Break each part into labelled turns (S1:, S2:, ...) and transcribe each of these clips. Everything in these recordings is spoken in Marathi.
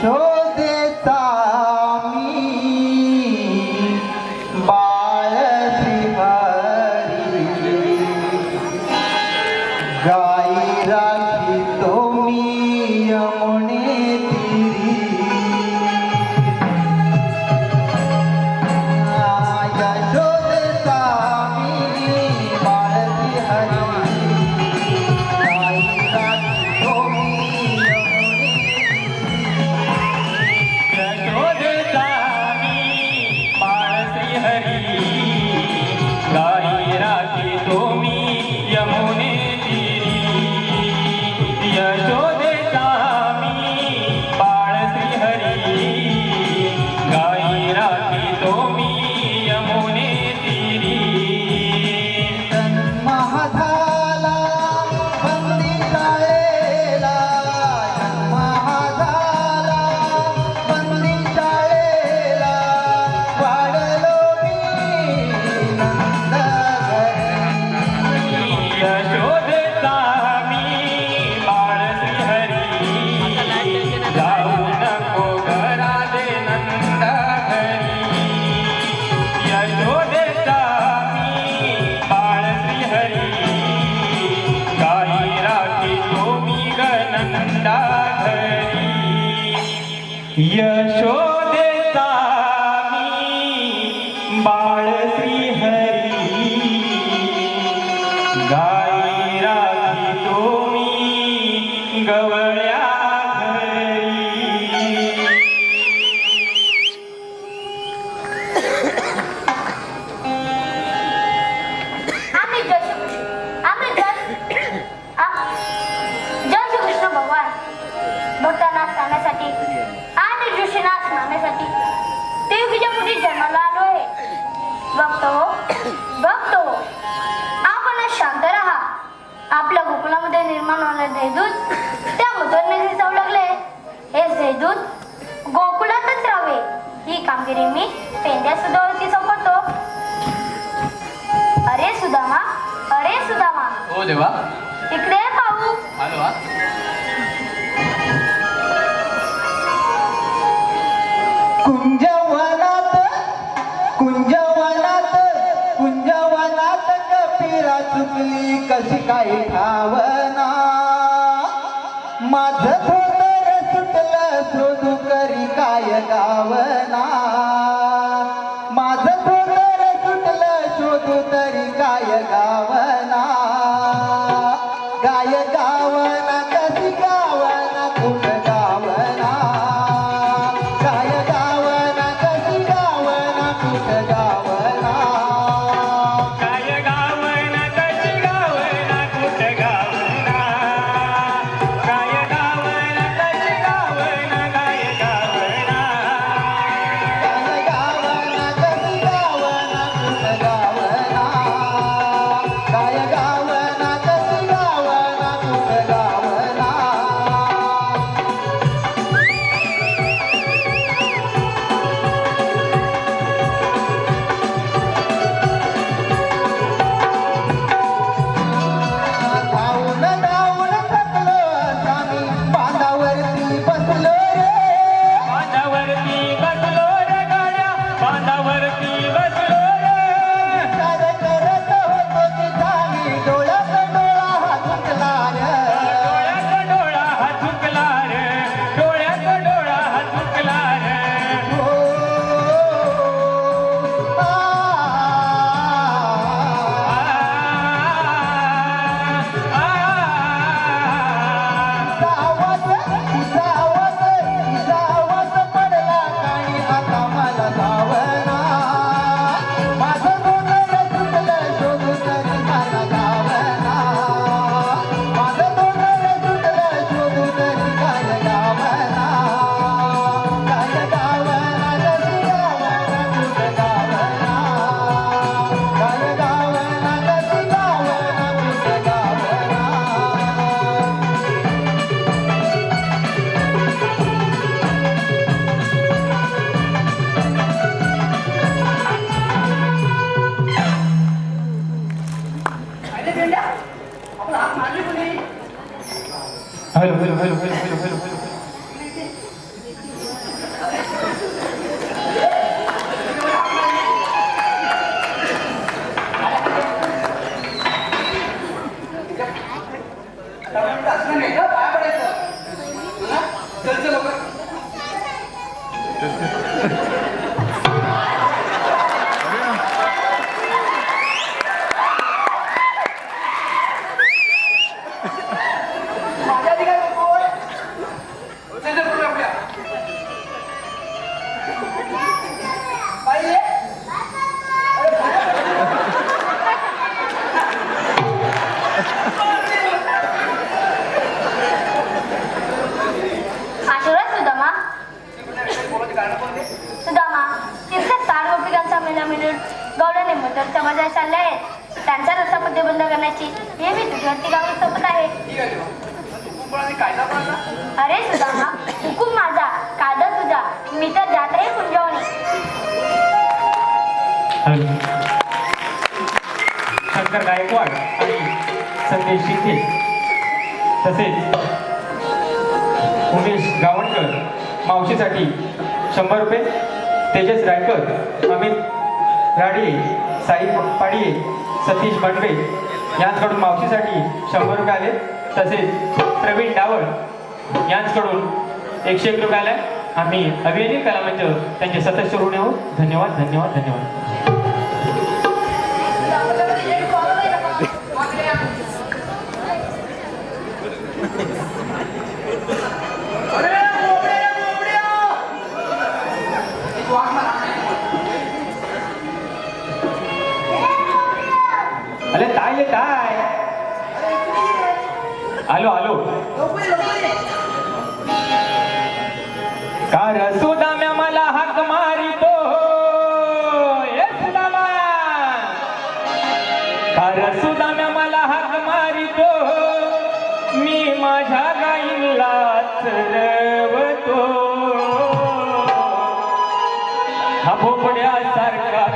S1: শো 또. लागले धैदूत त्यामधून मी
S2: जाऊ
S3: लागले हे गोकुळातच ही कामगिरी मी पेंड्या सुधावरती अरे सुदामा अरे सुदामा.
S2: हो देवा.
S3: इकडे पाहू.
S1: कुंजवनात कुंजवनात चुकली. कशी काही माझ धोतर सुटलं शोधू करी काय गावना
S3: Hayır, hayır, hayır, hayır, hayır, hayır, hayır. Thank you. मध्य बंद करण्याची हे मी तुझ्यावरती गावून सोबत आहे. अरे सुदामा हुकूम माझा कायदा तुझा मी तर जात रे कुंजवणी
S4: शंकर गायकवाड आणि संदेश शिंदे. तसेच उमेश गावणकर मावशीसाठी शंभर रुपये तेजस रायकर अमित राडिये साई पाडिये सतीश बटवे यांकडून मावशीसाठी शंभर रुपये आले. तसेच प्रवीण डावळ यांचकडून एकशे एक रुपये आल्या आम्ही अभिनय कलामंच त्यांचे सदस्य ऋण आहोत धन्यवाद धन्यवाद धन्यवाद.
S2: अरे
S4: काय ये काय?
S2: हॅलो हॅलो
S4: कार सुदाम्या मला हाक मारितो. ये सुदामा कार सुदाम्या मला हाक मारितो. मी माझ्या गाईला चरवतो. हा भोपड्यासारखा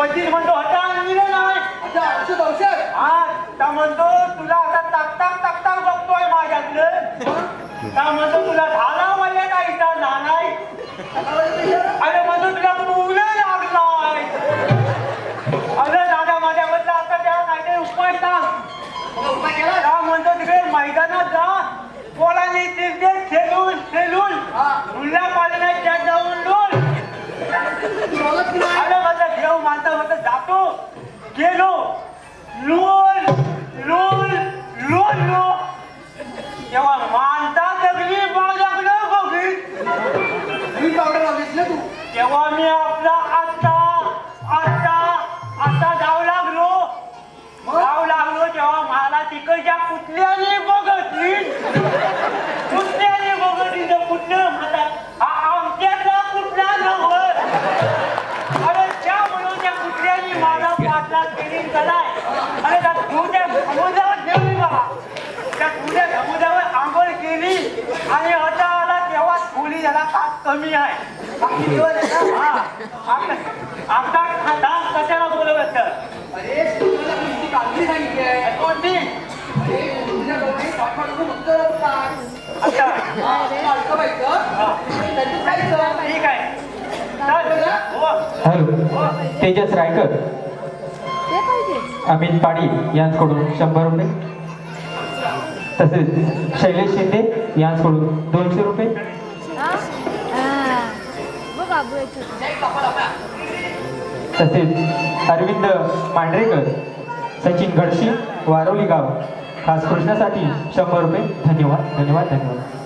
S5: वजीर म्हणतो आता निघे नाही हा त्या म्हणतो तुला आता ताकताक ताकताक बघतोय माझ्यातलं त्या म्हणतो तुला झालं
S4: माझा घेऊ जातो. गेलो. लोल पाठला केली कलाय अरे त्या दुधाच्या समुद्रावर ठेवली बघा त्या दुधाच्या समुद्रावर आंघोळ केली. आणि आता आला तेव्हा खोली याला कात कमी आहे.
S1: बाकी दिवस
S4: हा. आपला आपला खाता कशाला बोलवत?
S1: अरे तुला तुमची काळजी सांगितली आहे.
S4: कोणती अच्छा. ठीक आहे. हो.
S2: हॅलो. तेजस रायकर. अमित पाडी यांच्याकडून शंभर रुपये. तसेच शैलेश शिंदे यांच्याकडून दोनशे रुपये. तसेच अरविंद मांढरेकर सचिन घडशी वारवली गाव. खास कृष्णासाठी शंभर रुपये. धन्यवाद धन्यवाद धन्यवाद.